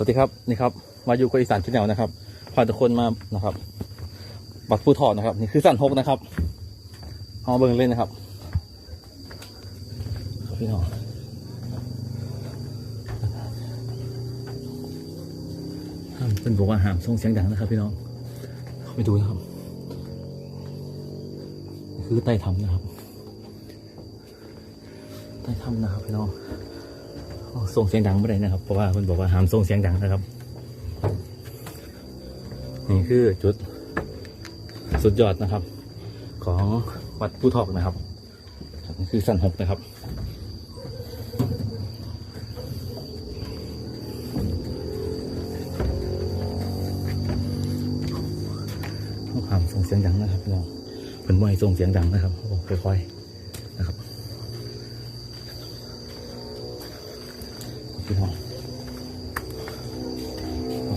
สวัสดีครับนี่ครับมาอยู่กับอีสานชาแนลนะครับพาทุกคนมานะครับบักผู้ถอดนะครับ นี่คือสันหกนะครับเอาเบิ่งเล่นนะครับพี่น้องห้ามเป็นบอกว่าห้ามส่งเสียงดังนะครับพี่น้องเข้าไปดูนะครับ คือใต้ถ้ำนะครับ ใต้ถ้ำนะครับพี่น้อง ส่งเสียงดังไม่ได้นะครับ เพราะว่าคุณบอกว่าห้ามส่งเสียงดังนะครับ นี่คือจุดสุดยอดนะครับ ของวัดผู้ทอกนะครับนี่คือสันหกนะครับต้องห้ามส่งเสียงดังนะครับพี่น้องเป็นไม่ส่งเสียงดังนะครับเขาบอกค่อยๆ พี่น้อง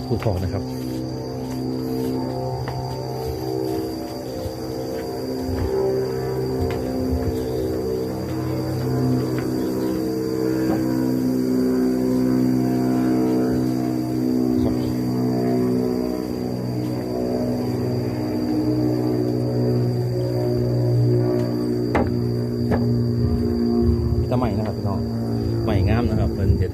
พูดทอกนะครับ ใหม่งามนะครับเป็นเห็ด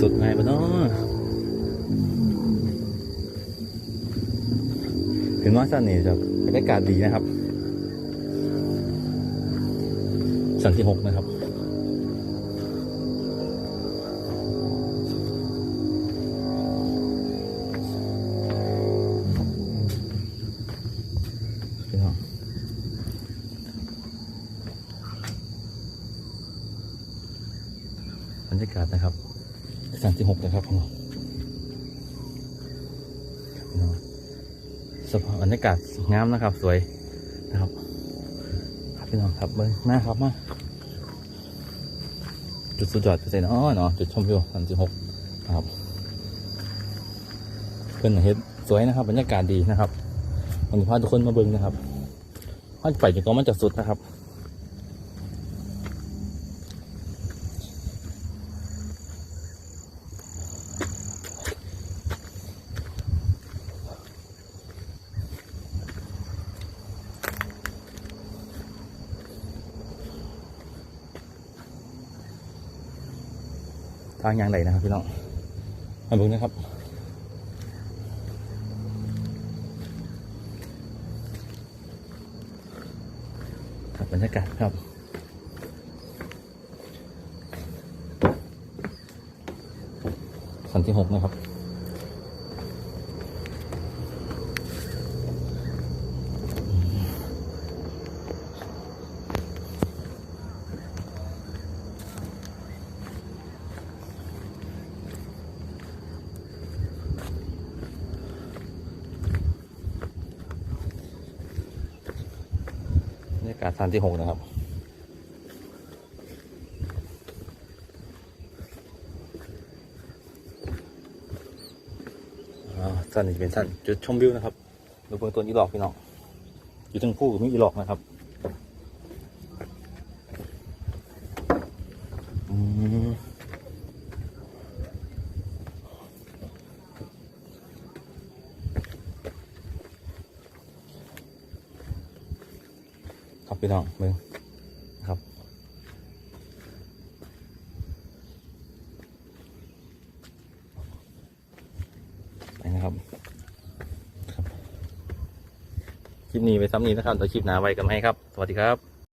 สุดไงปะเนาะเห็นว่าสั้นนี่จะบรรยากาศดีนะครับ สันที่หกนะครับ รรยากาศนะครับสามสิบหกนะครับพี่น้องสภาพบรรยากาศงามนะครับ สวยนะครับ ครับพี่น้องครับเบิ้งหน้าครับมาจุดสุดยอดจุดเซนอ๋อเนาะจุดชมวิวสามสิบหกนะครับเพื่อนเฮ็ดสวยนะครับ บรรยากาศดีนะครับวันนี้พาทุกคนมาเบิ้งนะครับพาไปจนกว่ามันจะสุดนะครับางยางไหนนะครับพี่น้องมาดูนะครับครับบรรยากาศครับขันที่หกนะครับ กาศสันที่หกนะครับท่าสั้นนี่จะเป็นสั้นจุดชมวิวนะครับดูเบื้องต้นอีหลอกพี่น้องอยู่ทั้งคู่กับมีอีหลอกนะครับ ครับพี่น้องมึงครับ ไปนะครับ ครับ คลิปนี้ไปซ้ำนี้นะครับแต่คลิปหนาไว้กันไหมครับ สวัสดีครับ